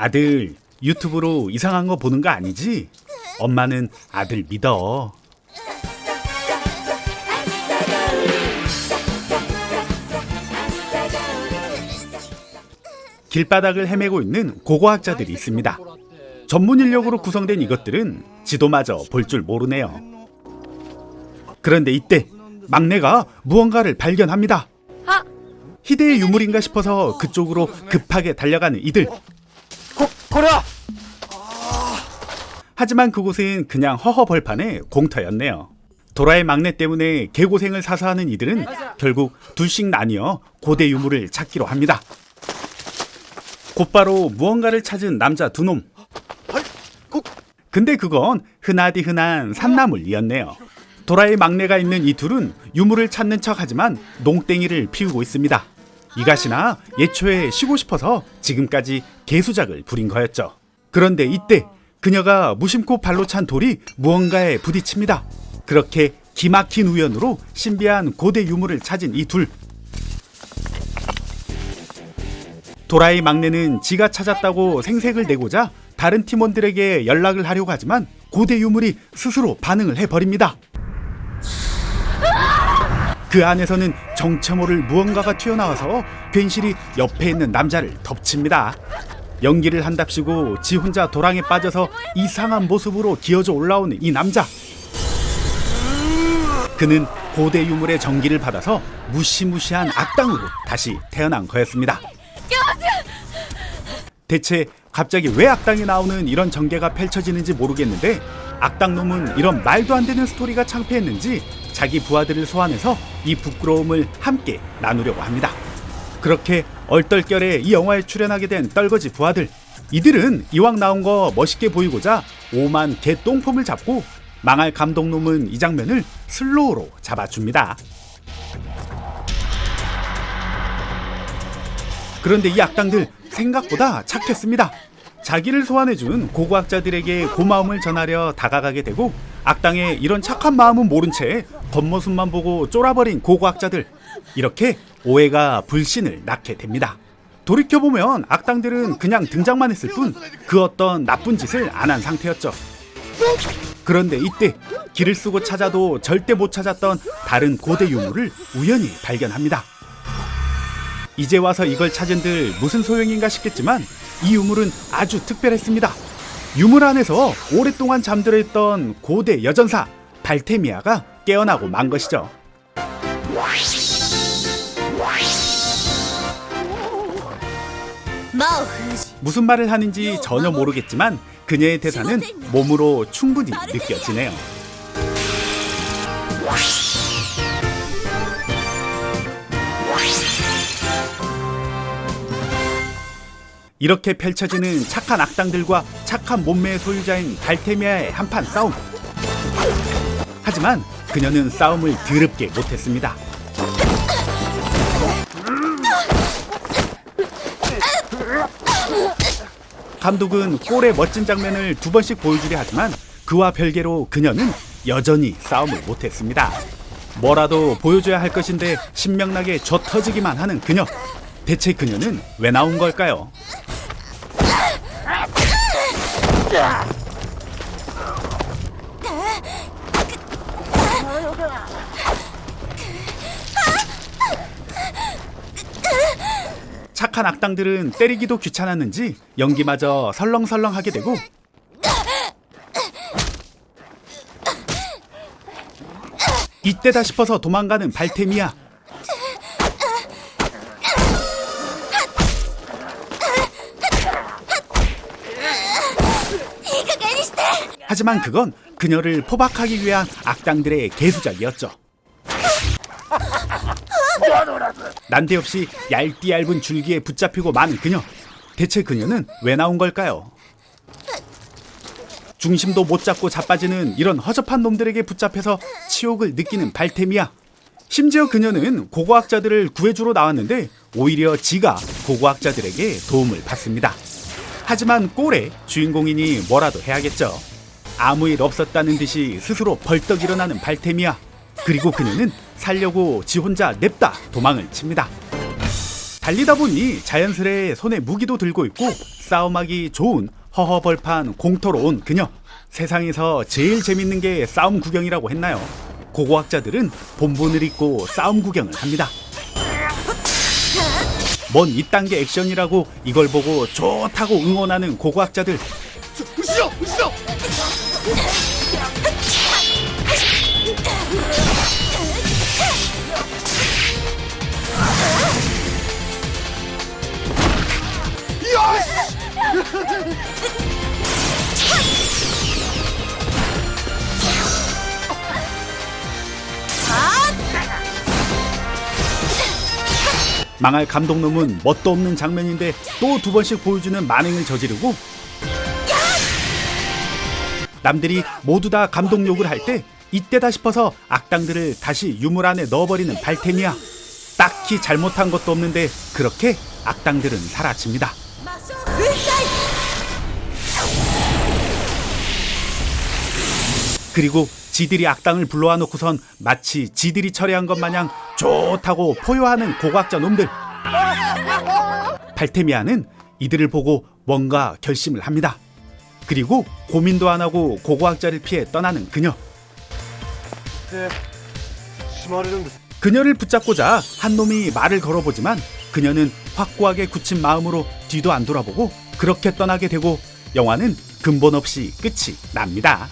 아들 유튜브로 이상한 거 보는 거 아니지? 엄마는 아들 믿어. 길바닥을 헤매고 있는 고고학자들이 있습니다. 전문 인력으로 구성된 이것들은 지도마저 볼 줄 모르네요. 그런데 이때 막내가 무언가를 발견합니다. 아! 희대의 유물인가 싶어서 그쪽으로 급하게 달려가는 이들. 고려! 하지만 그곳은 그냥 허허벌판의 공터였네요. 도라의 막내 때문에 개고생을 사서 하는 이들은 결국 둘씩 나뉘어 고대 유물을 찾기로 합니다. 곧바로 무언가를 찾은 남자 두 놈. 근데 그건 흔하디 흔한 산나물이었네요. 도라의 막내가 있는 이 둘은 유물을 찾는 척하지만 농땡이를 피우고 있습니다. 이가시나 예초에 쉬고 싶어서 지금까지 개수작을 부린 거였죠. 그런데 이때 그녀가 무심코 발로 찬 돌이 무언가에 부딪힙니다. 그렇게 기막힌 우연으로 신비한 고대 유물을 찾은 이 둘. 도라의 막내는 지가 찾았다고 생색을 내고자 다른 팀원들에게 연락을 하려고 하지만 고대 유물이 스스로 반응을 해버립니다. 그 안에서는 정체 모를 무언가가 튀어나와서 괜시리 옆에 있는 남자를 덮칩니다. 연기를 한답시고 지 혼자 도랑에 빠져서 이상한 모습으로 기어져 올라오는 이 남자. 그는 고대 유물의 전기를 받아서 무시무시한 악당으로 다시 태어난 거였습니다. 대체 갑자기 왜 악당이 나오는 이런 전개가 펼쳐지는지 모르겠는데 악당놈은 이런 말도 안 되는 스토리가 창피했는지 자기 부하들을 소환해서 이 부끄러움을 함께 나누려고 합니다. 그렇게 얼떨결에 이 영화에 출연하게 된 떨거지 부하들 이들은 이왕 나온 거 멋있게 보이고자 오만 개 똥폼을 잡고 망할 감독놈은 이 장면을 슬로우로 잡아줍니다. 그런데 이 악당들 생각보다 착했습니다. 자기를 소환해준 고고학자들에게 고마움을 전하려 다가가게 되고 악당의 이런 착한 마음은 모른 채 겉모습만 보고 쫄아버린 고고학자들 이렇게 오해가 불신을 낳게 됩니다. 돌이켜보면 악당들은 그냥 등장만 했을 뿐 그 어떤 나쁜 짓을 안 한 상태였죠. 그런데 이때 길을 쓰고 찾아도 절대 못 찾았던 다른 고대 유물을 우연히 발견합니다. 이제 와서 이걸 찾은들 무슨 소용인가 싶겠지만 이 유물은 아주 특별했습니다. 유물 안에서 오랫동안 잠들어 있던 고대 여전사 발테미아가 깨어나고 만 것이죠. 무슨 말을 하는지 전혀 모르겠지만 그녀의 대사는 몸으로 충분히 느껴지네요. 이렇게 펼쳐지는 착한 악당들과 착한 몸매의 소유자인 발테미아의 한판 싸움. 하지만 그녀는 싸움을 드럽게 못했습니다. 감독은 골의 멋진 장면을 두 번씩 보여주려 하지만 그와 별개로 그녀는 여전히 싸움을 못했습니다. 뭐라도 보여줘야 할 것인데 신명나게 져 터지기만 하는 그녀. 대체 그녀는 왜 나온 걸까요? 착한 악당들은 때리기도 귀찮았는지 연기마저 설렁설렁하게 되고 이때다 싶어서 도망가는 발테미아 하지만 그건 그녀를 포박하기 위한 악당들의 개수작이었죠. 난데없이 얇디 얇은 줄기에 붙잡히고 마는 그녀. 대체 그녀는 왜 나온 걸까요? 중심도 못 잡고 자빠지는 이런 허접한 놈들에게 붙잡혀서 치욕을 느끼는 발테미아. 심지어 그녀는 고고학자들을 구해주러 나왔는데 오히려 지가 고고학자들에게 도움을 받습니다. 하지만 꼴의 주인공이니 뭐라도 해야겠죠. 아무 일 없었다는 듯이 스스로 벌떡 일어나는 발테미아. 그리고 그녀는 살려고 지 혼자 냅다 도망을 칩니다. 달리다 보니 자연스레 손에 무기도 들고 있고 싸움하기 좋은 허허벌판 공터로 온 그녀. 세상에서 제일 재밌는 게 싸움 구경이라고 했나요? 고고학자들은 본분을 잊고 싸움 구경을 합니다. 뭔 이딴 게 액션이라고 이걸 보고 좋다고 응원하는 고고학자들. 망할 감독놈은 멋도 없는 장면인데 또 두 번씩 보여주는 만행을 저지르고 남들이 모두 다 감독 욕을 할 때 이때다 싶어서 악당들을 다시 유물 안에 넣어버리는 발템이야. 딱히 잘못한 것도 없는데 그렇게 악당들은 사라집니다. 그리고 지들이 악당을 불러와 놓고선 마치 지들이 처리한 것 마냥 좋다고 포효하는 고각자 놈들. 발테미아는 이들을 보고 뭔가 결심을 합니다. 그리고 고민도 안 하고 고고학자를 피해 떠나는 그녀. 그녀를 붙잡고자 한 놈이 말을 걸어보지만 그녀는 확고하게 굳힌 마음으로 뒤도 안 돌아보고 그렇게 떠나게 되고 영화는 근본 없이 끝이 납니다.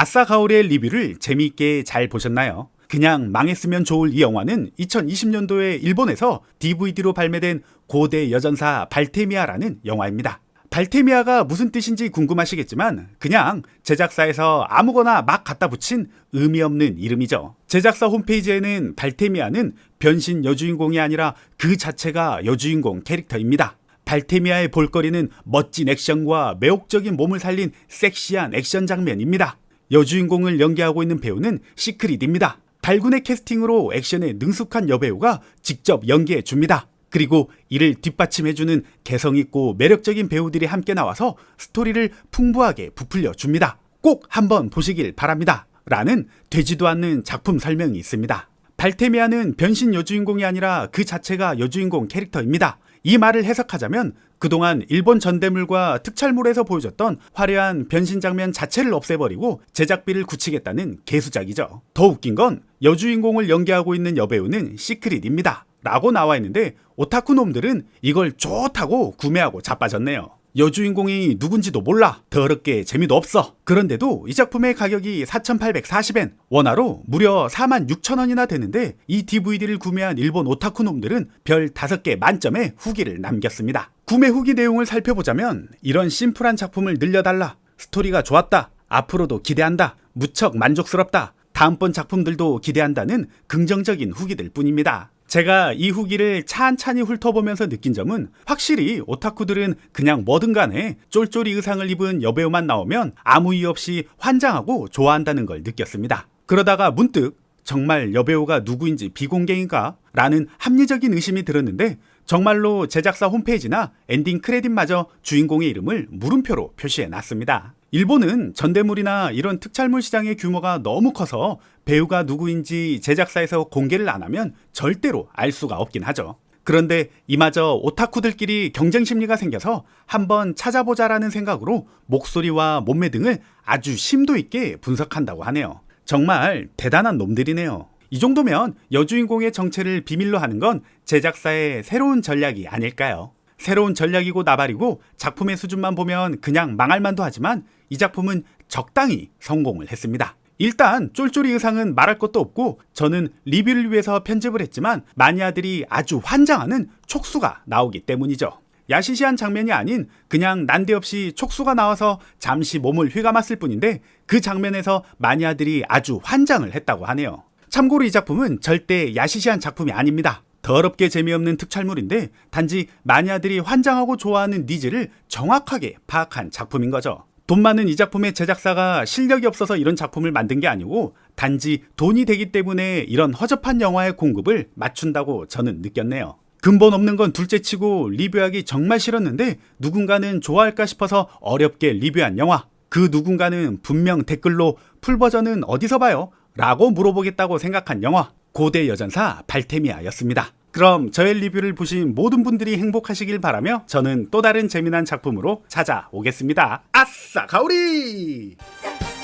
아싸 가오리의 리뷰를 재미있게 잘 보셨나요? 그냥 망했으면 좋을 이 영화는 2020년도에 일본에서 DVD로 발매된 고대 여전사 발테미아라는 영화입니다. 발테미아가 무슨 뜻인지 궁금하시겠지만 그냥 제작사에서 아무거나 막 갖다 붙인 의미 없는 이름이죠. 제작사 홈페이지에는 발테미아는 변신 여주인공이 아니라 그 자체가 여주인공 캐릭터입니다. 발테미아의 볼거리는 멋진 액션과 매혹적인 몸을 살린 섹시한 액션 장면입니다. 여주인공을 연기하고 있는 배우는 시크릿입니다. 발군의 캐스팅으로 액션에 능숙한 여배우가 직접 연기해 줍니다. 그리고 이를 뒷받침해주는 개성있고 매력적인 배우들이 함께 나와서 스토리를 풍부하게 부풀려 줍니다. 꼭 한번 보시길 바랍니다. 라는 되지도 않는 작품 설명이 있습니다. 발테미아는 변신 여주인공이 아니라 그 자체가 여주인공 캐릭터입니다. 이 말을 해석하자면 그동안 일본 전대물과 특촬물에서 보여줬던 화려한 변신 장면 자체를 없애버리고 제작비를 굳히겠다는 개수작이죠. 더 웃긴 건 여주인공을 연기하고 있는 여배우는 시크릿입니다. 라고 나와 있는데 오타쿠 놈들은 이걸 좋다고 구매하고 자빠졌네요. 여주인공이 누군지도 몰라. 더럽게 재미도 없어. 그런데도 이 작품의 가격이 4,840엔, 원화로 무려 46,000원이나 되는데 이 DVD를 구매한 일본 오타쿠 놈들은 별 5개 만점의 후기를 남겼습니다. 구매 후기 내용을 살펴보자면 이런 심플한 작품을 늘려달라. 스토리가 좋았다. 앞으로도 기대한다. 무척 만족스럽다. 다음번 작품들도 기대한다는 긍정적인 후기들 뿐입니다. 제가 이 후기를 찬찬히 훑어보면서 느낀 점은 확실히 오타쿠들은 그냥 뭐든 간에 쫄쫄이 의상을 입은 여배우만 나오면 아무 이유 없이 환장하고 좋아한다는 걸 느꼈습니다. 그러다가 문득 정말 여배우가 누구인지 비공개인가? 라는 합리적인 의심이 들었는데 정말로 제작사 홈페이지나 엔딩 크레딧마저 주인공의 이름을 물음표로 표시해 놨습니다. 일본은 전대물이나 이런 특촬물 시장의 규모가 너무 커서 배우가 누구인지 제작사에서 공개를 안 하면 절대로 알 수가 없긴 하죠. 그런데 이마저 오타쿠들끼리 경쟁 심리가 생겨서 한번 찾아보자라는 생각으로 목소리와 몸매 등을 아주 심도 있게 분석한다고 하네요. 정말 대단한 놈들이네요. 이 정도면 여주인공의 정체를 비밀로 하는 건 제작사의 새로운 전략이 아닐까요? 새로운 전략이고 나발이고 작품의 수준만 보면 그냥 망할 만도 하지만 이 작품은 적당히 성공을 했습니다. 일단 쫄쫄이 의상은 말할 것도 없고 저는 리뷰를 위해서 편집을 했지만 마니아들이 아주 환장하는 촉수가 나오기 때문이죠. 야시시한 장면이 아닌 그냥 난데없이 촉수가 나와서 잠시 몸을 휘감았을 뿐인데 그 장면에서 마니아들이 아주 환장을 했다고 하네요. 참고로 이 작품은 절대 야시시한 작품이 아닙니다. 더럽게 재미없는 특촬물인데 단지 마니아들이 환장하고 좋아하는 니즈를 정확하게 파악한 작품인 거죠. 돈 많은 이 작품의 제작사가 실력이 없어서 이런 작품을 만든 게 아니고 단지 돈이 되기 때문에 이런 허접한 영화의 공급을 맞춘다고 저는 느꼈네요. 근본 없는 건 둘째 치고 리뷰하기 정말 싫었는데 누군가는 좋아할까 싶어서 어렵게 리뷰한 영화. 그 누군가는 분명 댓글로 풀 버전은 어디서 봐요? 라고 물어보겠다고 생각한 영화. 고대 여전사 발테미아였습니다. 그럼 저의 리뷰를 보신 모든 분들이 행복하시길 바라며 저는 또 다른 재미난 작품으로 찾아오겠습니다. 아싸 가오리! 싹